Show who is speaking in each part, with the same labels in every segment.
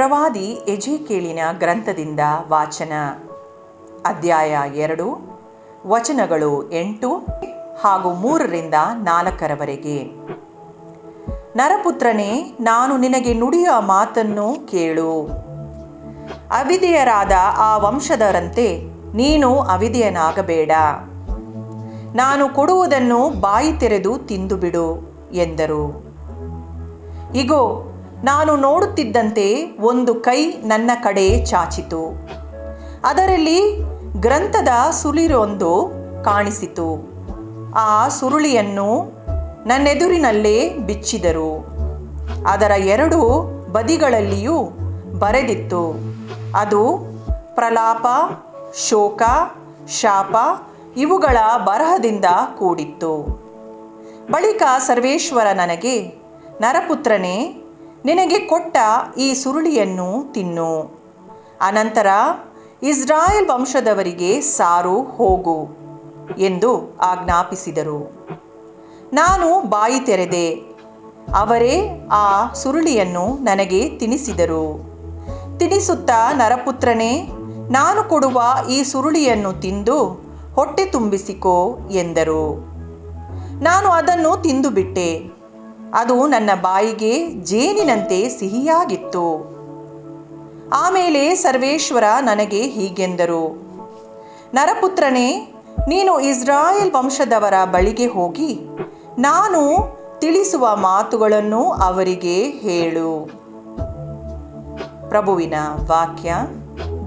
Speaker 1: ಪ್ರವಾದಿ ಎಜೇಕೇಳಿನ ಗ್ರಂಥದಿಂದ ವಾಚನ. ಅಧ್ಯಾಯ ಎರಡು, ವಚನಗಳು ಎಂಟು ಹಾಗೂ ಮೂರರಿಂದ ನಾಲ್ಕರವರೆಗೆ. ನರಪುತ್ರನೇ, ನಾನು ನಿನಗೆ ನುಡಿಯುವ ಮಾತನ್ನು ಕೇಳು. ಅವಿದೆಯರಾದ ಆ ವಂಶದರಂತೆ ನೀನು ಅವಿದೆಯನಾಗಬೇಡ ನಾನು ಕೊಡುವುದನ್ನು ಬಾಯಿ ತೆರೆದು ತಿಂದುಬಿಡು ಎಂದರು. ಇಗೋ ನಾನು ನೋಡುತ್ತಿದ್ದಂತೆ ಒಂದು ಕೈ ನನ್ನ ಕಡೆ ಚಾಚಿತು. ಅದರಲ್ಲಿ ಗ್ರಂಥದ ಸುಳಿರೊಂದು ಕಾಣಿಸಿತು. ಆ ಸುರುಳಿಯನ್ನು ನನ್ನೆದುರಿನಲ್ಲೇ ಬಿಚ್ಚಿದರು. ಅದರ ಎರಡು ಬದಿಗಳಲ್ಲಿಯೂ ಬರೆದಿತ್ತು. ಅದು ಪ್ರಲಾಪ, ಶೋಕ, ಶಾಪ ಇವುಗಳ ಬರಹದಿಂದ ಕೂಡಿತ್ತು. ಬಳಿಕ ಸರ್ವೇಶ್ವರ ನನಗೆ, ನರಪುತ್ರನೇ ನಿನಗೆ ಕೊಟ್ಟ ಈ ಸುರುಳಿಯನ್ನು ತಿನ್ನು. ಅನಂತರ ಇಸ್ರಾಯೇಲ್ ವಂಶದವರಿಗೆ ಸಾರು ಹೋಗು ಎಂದು ಆಜ್ಞಾಪಿಸಿದರು. ನಾನು ಬಾಯಿ ತೆರೆದೆ, ಅವರೇ ಆ ಸುರುಳಿಯನ್ನು ನನಗೆ ತಿನಿಸಿದರು. ತಿನಿಸುತ್ತಾ ನರಪುತ್ರನೇ, ನಾನು ಕೊಡುವ ಈ ಸುರುಳಿಯನ್ನು ತಿಂದು ಹೊಟ್ಟೆ ತುಂಬಿಸಿಕೋ ಎಂದರು. ನಾನು ಅದನ್ನು ತಿಂದುಬಿಟ್ಟೆ. ಅದು ನನ್ನ ಬಾಯಿಗೆ ಜೇನಿನಂತೆ ಸಿಹಿಯಾಗಿತ್ತು. ಆಮೇಲೆ ಸರ್ವೇಶ್ವರ ನನಗೆ ಹೀಗೆಂದರು. ನರಪುತ್ರನೇ, ನೀನು ಇಸ್ರಾಯೇಲ್ ವಂಶದವರ ಬಳಿಗೆ ಹೋಗಿ ನಾನು ತಿಳಿಸುವ ಮಾತುಗಳನ್ನು ಅವರಿಗೆ ಹೇಳು. ಪ್ರಭುವಿನ ವಾಕ್ಯ,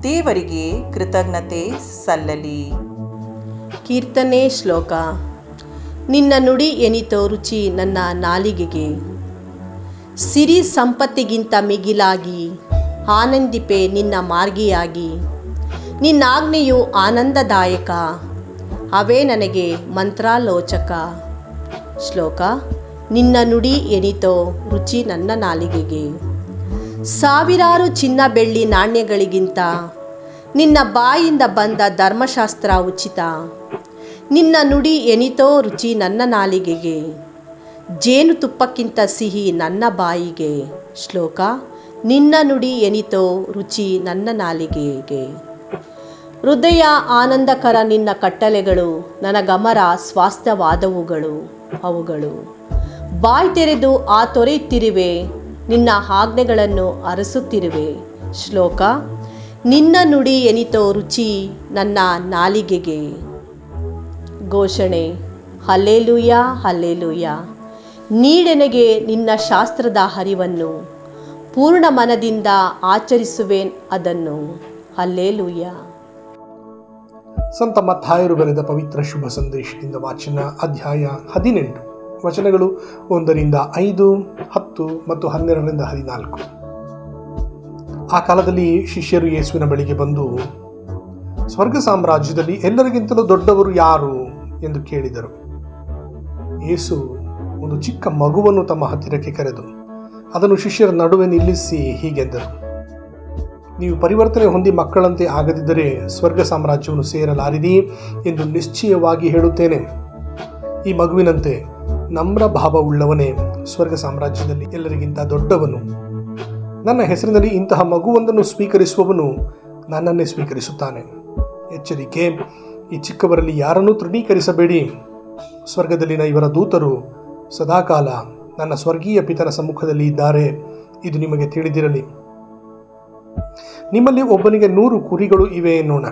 Speaker 1: ದೇವರಿಗೆ ಕೃತಜ್ಞತೆ ಸಲ್ಲಲಿ.
Speaker 2: ಕೀರ್ತನೆ ಶ್ಲೋಕ ನಿನ್ನ ನುಡಿ ಎನಿತೋ ರುಚಿ ನನ್ನ ನಾಲಿಗೆಗೆ. ಸಿರಿ ಸಂಪತ್ತಿಗಿಂತ ಮಿಗಿಲಾಗಿ ಆನಂದಿಪೆ ನಿನ್ನ ಮಾರ್ಗಿಯಾಗಿ. ನಿನ್ನಾಗ್ನೆಯು ಆನಂದದಾಯಕ, ಅವೇ ನನಗೆ ಮಂತ್ರಾಲೋಚಕ. ಶ್ಲೋಕ, ನಿನ್ನ ನುಡಿ ಎನಿತೋ ರುಚಿ ನನ್ನ ನಾಲಿಗೆಗೆ. ಸಾವಿರಾರು ಚಿನ್ನ ಬೆಳ್ಳಿ ನಾಣ್ಯಗಳಿಗಿಂತ ನಿನ್ನ ಬಾಯಿಂದ ಬಂದ ಧರ್ಮಶಾಸ್ತ್ರ ಉಚಿತ. ನಿನ್ನ ನುಡಿ ಎನಿತೋ ರುಚಿ ನನ್ನ ನಾಲಿಗೆಗೆ. ಜೇನುತುಪ್ಪಕ್ಕಿಂತ ಸಿಹಿ ನನ್ನ ಬಾಯಿಗೆ. ಶ್ಲೋಕ, ನಿನ್ನ ನುಡಿ ಎನಿತೋ ರುಚಿ ನನ್ನ ನಾಲಿಗೆಗೆ. ಹೃದಯ ಆನಂದಕರ ನಿನ್ನ ಕಟ್ಟಲೆಗಳು ನನ್ನ ಗಮರ ಸ್ವಾಸ್ಥ್ಯವಾದವುಗಳು, ಅವುಗಳು. ಬಾಯಿ ತೆರೆದು ಆ ತೊರೆಯುತ್ತಿರುವೆ, ನಿನ್ನ ಆಜ್ಞೆಗಳನ್ನು ಅರಸುತ್ತಿರುವೆ. ಶ್ಲೋಕ, ನಿನ್ನ ನುಡಿ ಎನಿತೋ ರುಚಿ ನನ್ನ ನಾಲಿಗೆಗೆ. ಘೋಷಣೆ, ಹಲ್ಲೇಲೂಯ ಹಲ್ಲೇಲೂಯ, ನೀಡೆನೆಗೆ ನಿನ್ನ ಶಾಸ್ತ್ರದ ಹರಿವನ್ನು, ಪೂರ್ಣ ಮನದಿಂದ ಆಚರಿಸುವೆನ್ ಅದನ್ನು. ಹಲ್ಲೇಲೂಯ.
Speaker 3: ಸಂತ ಮತ್ತಾಯರು ಬರೆದ ಪವಿತ್ರ ಶುಭ ಸಂದೇಶದಿಂದ ವಾಚನ ಅಧ್ಯಾಯ ಹದಿನೆಂಟು, ವಚನಗಳು ಒಂದರಿಂದ ಐದು, ಹತ್ತು ಮತ್ತು ಹನ್ನೆರಡರಿಂದ ಹದಿನಾಲ್ಕು. ಆ ಕಾಲದಲ್ಲಿ ಶಿಷ್ಯರು ಯೇಸುವಿನ ಬಳಿಗೆ ಬಂದು, ಸ್ವರ್ಗ ಸಾಮ್ರಾಜ್ಯದಲ್ಲಿ ಎಲ್ಲರಿಗಿಂತಲೂ ದೊಡ್ಡವರು ಯಾರು? ಎಂದು ಕೇಳಿದರು. ಯೇಸು ಒಂದು ಚಿಕ್ಕ ಮಗುವನ್ನು ತಮ್ಮ ಹತ್ತಿರಕ್ಕೆ ಕರೆದು, ಅದನ್ನು ಶಿಷ್ಯರ ನಡುವೆ ನಿಲ್ಲಿಸಿ, ಹೀಗೆಂದರು. ನೀವು ಪರಿವರ್ತನೆ ಹೊಂದಿ ಮಕ್ಕಳಂತೆ ಆಗದಿದ್ದರೆ ಸ್ವರ್ಗ ಸಾಮ್ರಾಜ್ಯವನ್ನು ಸೇರಲಾರಿದಿ ಎಂದು ನಿಶ್ಚಯವಾಗಿ ಹೇಳುತ್ತೇನೆ. ಈ ಮಗುವಿನಂತೆ ನಮ್ರ ಭಾವವುಳ್ಳವನೇ ಸ್ವರ್ಗ ಸಾಮ್ರಾಜ್ಯದಲ್ಲಿ ಎಲ್ಲರಿಗಿಂತ ದೊಡ್ಡವನು. ನನ್ನ ಹೆಸರಿನಲ್ಲಿ ಇಂತಹ ಮಗುವೊಂದನ್ನು ಸ್ವೀಕರಿಸುವವನು ನನ್ನನ್ನೇ ಸ್ವೀಕರಿಸುತ್ತಾನೆ. ಎಚ್ಚರಿಕೆ ಈ ಚಿಕ್ಕವರಲ್ಲಿ ಯಾರನ್ನೂ ತೃಢೀಕರಿಸಬೇಡಿ ಸ್ವರ್ಗದಲ್ಲಿನ ಇವರ ದೂತರು ಸದಾಕಾಲ ನನ್ನ ಸ್ವರ್ಗೀಯ ಪಿತನ ಸಮ್ಮುಖದಲ್ಲಿ ಇದ್ದಾರೆ. ಇದು ನಿಮಗೆ ತಿಳಿದಿರಲಿ. ನಿಮ್ಮಲ್ಲಿ ಒಬ್ಬನಿಗೆ ನೂರು ಕುರಿಗಳು ಇವೆ ಎನ್ನೋಣ.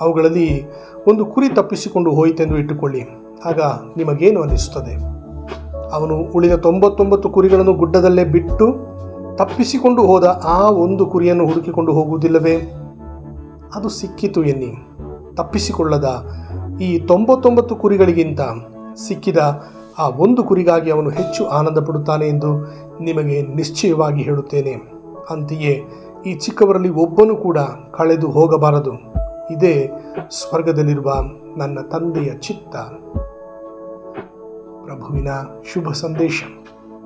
Speaker 3: ಅವುಗಳಲ್ಲಿ ಒಂದು ಕುರಿ ತಪ್ಪಿಸಿಕೊಂಡು ಹೋಯಿತೆಂದು ಇಟ್ಟುಕೊಳ್ಳಿ. ಆಗ ನಿಮಗೇನು ಅನ್ನಿಸುತ್ತದೆ? ಅವನು ಉಳಿದ ತೊಂಬತ್ತೊಂಬತ್ತು ಕುರಿಗಳನ್ನು ಗುಡ್ಡದಲ್ಲೇ ಬಿಟ್ಟು ತಪ್ಪಿಸಿಕೊಂಡು ಹೋದ ಆ ಒಂದು ಕುರಿಯನ್ನು ಹುಡುಕಿಕೊಂಡು ಹೋಗುವುದಿಲ್ಲವೇ? ಅದು ಸಿಕ್ಕಿತು ಎನ್ನಿ. ತಪ್ಪಿಸಿಕೊಳ್ಳದ ಈ ತೊಂಬತ್ತೊಂಬತ್ತು ಕುರಿಗಳಿಗಿಂತ ಸಿಕ್ಕಿದ ಆ ಒಂದು ಕುರಿಗಾಗಿ ಅವನು ಹೆಚ್ಚು ಆನಂದ ಪಡುತ್ತಾನೆ ಎಂದು ನಿಮಗೆ ನಿಶ್ಚಯವಾಗಿ ಹೇಳುತ್ತೇನೆ. ಅಂತೆಯೇ ಈ ಚಿಕ್ಕವರಲ್ಲಿ ಒಬ್ಬನು ಕೂಡ ಕಳೆದು ಹೋಗಬಾರದು. ಇದೇ ಸ್ವರ್ಗದಲ್ಲಿರುವ ನನ್ನ ತಂದೆಯ ಚಿತ್ತ. ಪ್ರಭುವಿನ ಶುಭ ಸಂದೇಶ.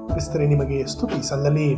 Speaker 3: ಕ್ರಿಸ್ತರೆ ನಿಮಗೆ ಸ್ತುತಿ ಸಲ್ಲಲಿ.